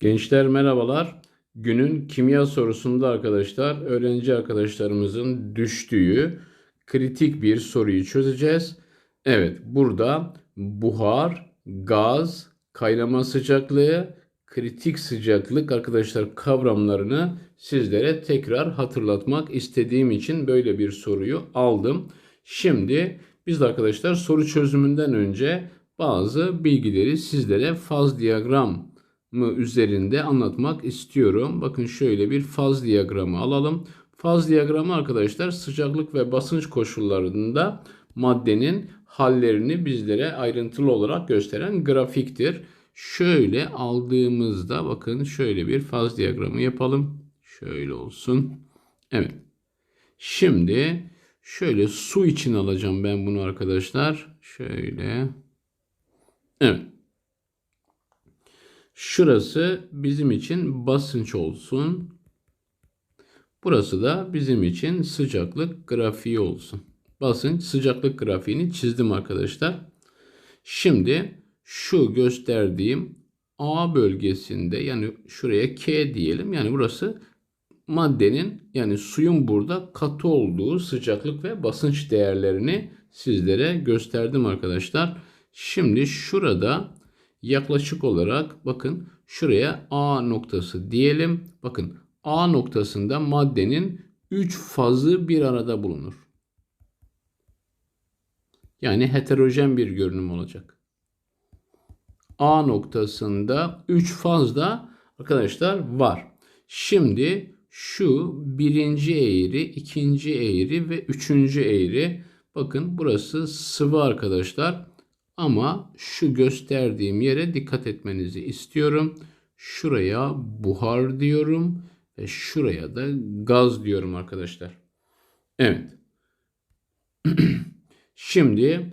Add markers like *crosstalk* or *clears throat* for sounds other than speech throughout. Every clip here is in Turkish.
Gençler merhabalar. Günün kimya sorusunda arkadaşlar öğrenci arkadaşlarımızın düştüğü kritik bir soruyu çözeceğiz. Evet burada buhar, gaz, kaynama sıcaklığı, kritik sıcaklık arkadaşlar kavramlarını sizlere tekrar hatırlatmak istediğim için böyle bir soruyu aldım. Şimdi biz de arkadaşlar soru çözümünden önce bazı bilgileri sizlere faz diyagram mı üzerinde anlatmak istiyorum. Bakın şöyle bir faz diyagramı alalım. Faz diyagramı arkadaşlar sıcaklık ve basınç koşullarında maddenin hallerini bizlere ayrıntılı olarak gösteren grafiktir. Şöyle aldığımızda bakın şöyle bir faz diyagramı yapalım. Şöyle olsun. Evet. Şimdi şöyle su için alacağım ben bunu arkadaşlar. Şöyle. Evet. Şurası bizim için basınç olsun. Burası da bizim için sıcaklık grafiği olsun. Basınç sıcaklık grafiğini çizdim arkadaşlar. Şimdi şu gösterdiğim A bölgesinde yani şuraya K diyelim. Yani burası maddenin yani suyun burada katı olduğu sıcaklık ve basınç değerlerini sizlere gösterdim arkadaşlar. Şimdi şurada yaklaşık olarak bakın şuraya A noktası diyelim. Bakın A noktasında maddenin 3 fazı bir arada bulunur. Yani heterojen bir görünüm olacak. A noktasında 3 faz da arkadaşlar var. Şimdi şu birinci eğri, ikinci eğri ve üçüncü eğri. Bakın burası sıvı arkadaşlar. Ama şu gösterdiğim yere dikkat etmenizi istiyorum. Şuraya buhar diyorum ve şuraya da gaz diyorum arkadaşlar. Evet. *clears throat* Şimdi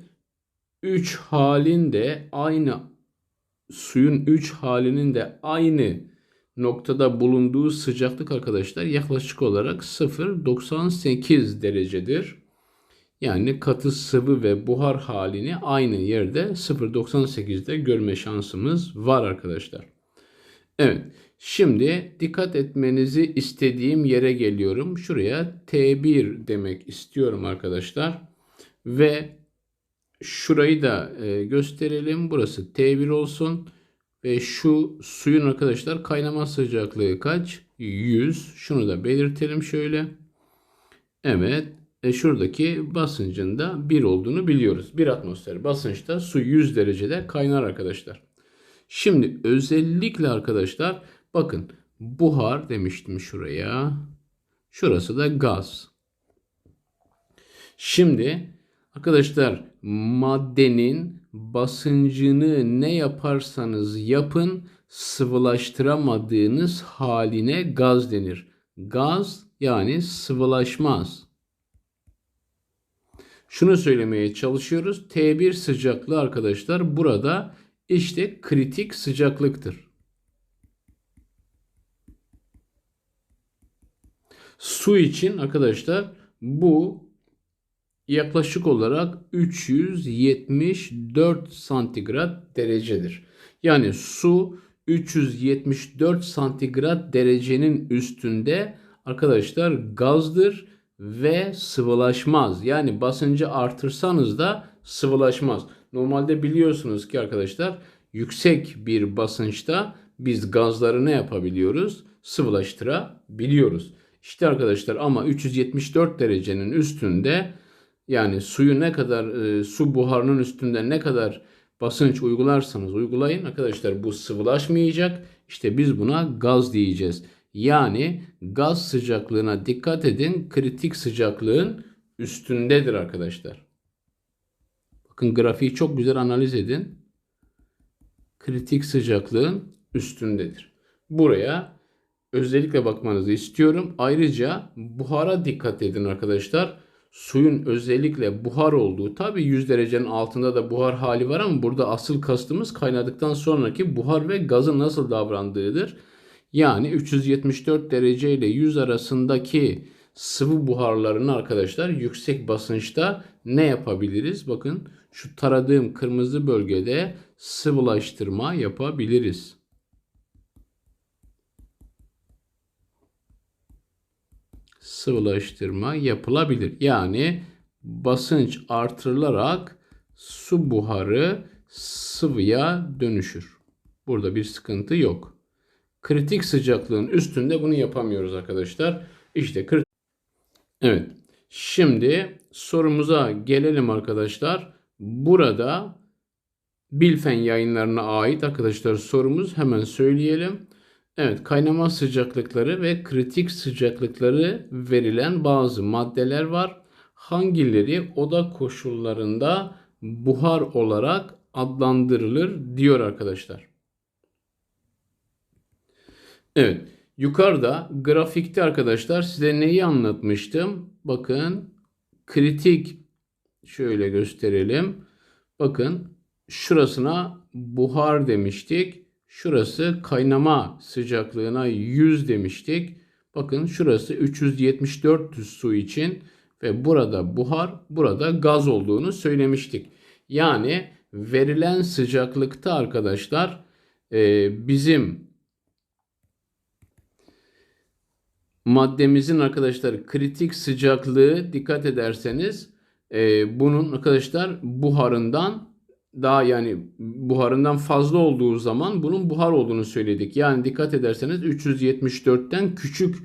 3 halinde aynı suyun 3 halinin de aynı noktada bulunduğu sıcaklık arkadaşlar yaklaşık olarak 0.98 derecedir. Yani katı sıvı ve buhar halini aynı yerde 0.98'de görme şansımız var arkadaşlar. Evet. Şimdi dikkat etmenizi istediğim yere geliyorum. Şuraya T1 demek istiyorum arkadaşlar. Ve şurayı da e, gösterelim. Burası T1 olsun. Ve şu suyun arkadaşlar kaynama sıcaklığı kaç? 100. Şunu da belirtelim şöyle. Evet. E şuradaki basıncın da 1 olduğunu biliyoruz. 1 atmosfer basınçta su 100 derecede kaynar arkadaşlar. Şimdi özellikle arkadaşlar bakın buhar demiştim şuraya. Şurası da gaz. Şimdi arkadaşlar maddenin basıncını ne yaparsanız yapın sıvılaştıramadığınız haline gaz denir. Gaz yani sıvılaşmaz. Şunu söylemeye çalışıyoruz. T1 sıcaklığı arkadaşlar burada işte kritik sıcaklıktır. Su için arkadaşlar bu yaklaşık olarak 374 santigrat derecedir. Yani su 374 santigrat derecenin üstünde arkadaşlar gazdır ve sıvılaşmaz. Yani basıncı artırsanız da sıvılaşmaz. Normalde biliyorsunuz ki arkadaşlar yüksek bir basınçta biz gazları ne yapabiliyoruz? Sıvılaştırabiliyoruz. İşte arkadaşlar ama 374 derecenin üstünde yani suyu ne kadar e, su buharının üstünde ne kadar basınç uygularsanız uygulayın arkadaşlar bu sıvılaşmayacak. İşte biz buna gaz diyeceğiz. Yani gaz sıcaklığına dikkat edin. Kritik sıcaklığın üstündedir arkadaşlar. Bakın grafiği çok güzel analiz edin. Kritik sıcaklığın üstündedir. Buraya özellikle bakmanızı istiyorum. Ayrıca buhara dikkat edin arkadaşlar. Suyun özellikle buhar olduğu tabi 100 derecenin altında da buhar hali var ama burada asıl kastımız kaynadıktan sonraki buhar ve gazın nasıl davrandığıdır. Yani 374 derece ile 100 arasındaki sıvı buharlarını arkadaşlar yüksek basınçta ne yapabiliriz? Bakın şu taradığım kırmızı bölgede sıvılaştırma yapabiliriz. Sıvılaştırma yapılabilir. Yani basınç artırılarak su buharı sıvıya dönüşür. Burada bir sıkıntı yok. Kritik sıcaklığın üstünde bunu yapamıyoruz arkadaşlar. İşte kritik. Evet. Şimdi sorumuza gelelim arkadaşlar. Burada Bilfen yayınlarına ait arkadaşlar sorumuz hemen söyleyelim. Evet kaynama sıcaklıkları ve kritik sıcaklıkları verilen bazı maddeler var. Hangileri oda koşullarında buhar olarak adlandırılır diyor arkadaşlar. Evet yukarıda grafikte arkadaşlar size neyi anlatmıştım? Bakın kritik şöyle gösterelim. Bakın şurasına buhar demiştik. Şurası kaynama sıcaklığına 100 demiştik. Bakın şurası 374 su için ve burada buhar, burada gaz olduğunu söylemiştik. Yani verilen sıcaklıkta arkadaşlar bizim maddemizin arkadaşlar kritik sıcaklığı dikkat ederseniz e, bunun arkadaşlar buharından daha yani buharından fazla olduğu zaman bunun buhar olduğunu söyledik. Yani dikkat ederseniz 374'ten küçük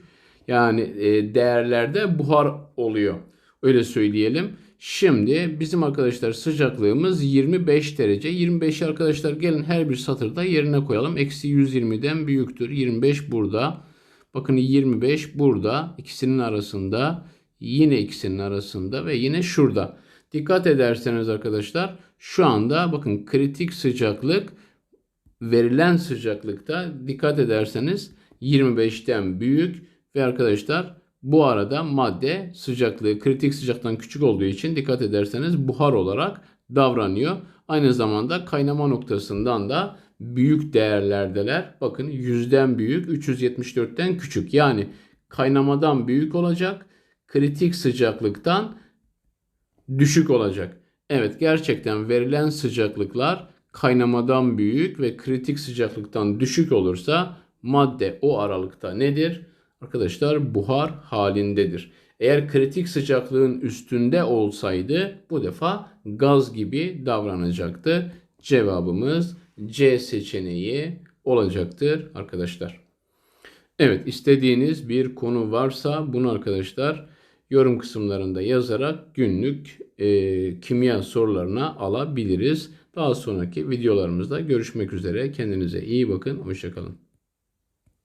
yani e, değerlerde buhar oluyor. Öyle söyleyelim. Şimdi bizim arkadaşlar sıcaklığımız 25 derece. 25 arkadaşlar gelin her bir satırda yerine koyalım. Eksi 120'den büyüktür. 25 burada. Bakın 25 burada. ikisinin arasında. Yine ikisinin arasında ve yine şurada. Dikkat ederseniz arkadaşlar şu anda bakın kritik sıcaklık verilen sıcaklıkta dikkat ederseniz 25'ten büyük ve arkadaşlar bu arada madde sıcaklığı kritik sıcaktan küçük olduğu için dikkat ederseniz buhar olarak davranıyor. Aynı zamanda kaynama noktasından da büyük değerlerdeler. Bakın 100'den büyük, 374'ten küçük. Yani kaynamadan büyük olacak, kritik sıcaklıktan düşük olacak. Evet gerçekten verilen sıcaklıklar kaynamadan büyük ve kritik sıcaklıktan düşük olursa madde o aralıkta nedir? Arkadaşlar buhar halindedir. Eğer kritik sıcaklığın üstünde olsaydı bu defa gaz gibi davranacaktı. Cevabımız C seçeneği olacaktır arkadaşlar. Evet istediğiniz bir konu varsa bunu arkadaşlar yorum kısımlarında yazarak günlük e, kimya sorularına alabiliriz. Daha sonraki videolarımızda görüşmek üzere. Kendinize iyi bakın. Hoşçakalın.